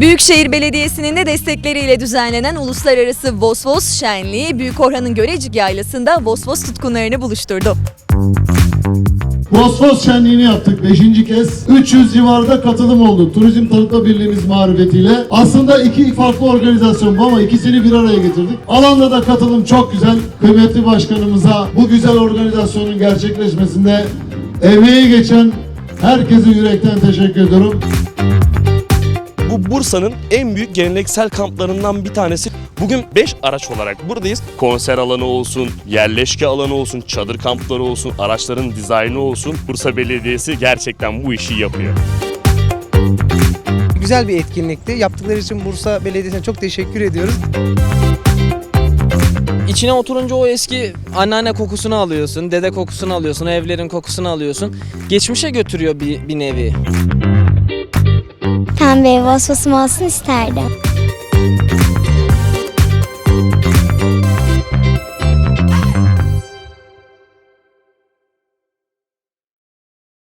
Büyükşehir Belediyesi'nin de destekleriyle düzenlenen Uluslararası Vosvos Şenliği Büyük Orhan'ın Görecik Yaylası'nda Vosvos tutkunlarını buluşturdu. Vosvos şenliğini yaptık 5. kez. 300 civarında katılım oldu. Turizm Tanıtma Birliğimiz marifetiyle. Aslında iki farklı organizasyon bu ama ikisini bir araya getirdik. Alanda da katılım çok güzel. Kıymetli başkanımıza bu güzel organizasyonun gerçekleşmesinde emeği geçen herkese yürekten teşekkür ediyorum. Bu Bursa'nın en büyük geleneksel kamplarından bir tanesi. Bugün 5 araç olarak buradayız. Konser alanı olsun, yerleşke alanı olsun, çadır kampları olsun, araçların dizaynı olsun. Bursa Belediyesi gerçekten bu işi yapıyor. Güzel bir etkinlikti. Yaptıkları için Bursa Belediyesi'ne çok teşekkür ediyoruz. İçine oturunca o eski anneanne kokusunu alıyorsun, dede kokusunu alıyorsun, evlerin kokusunu alıyorsun. Geçmişe götürüyor bir, bir nevi. Pembe vasfasım olsun isterdim.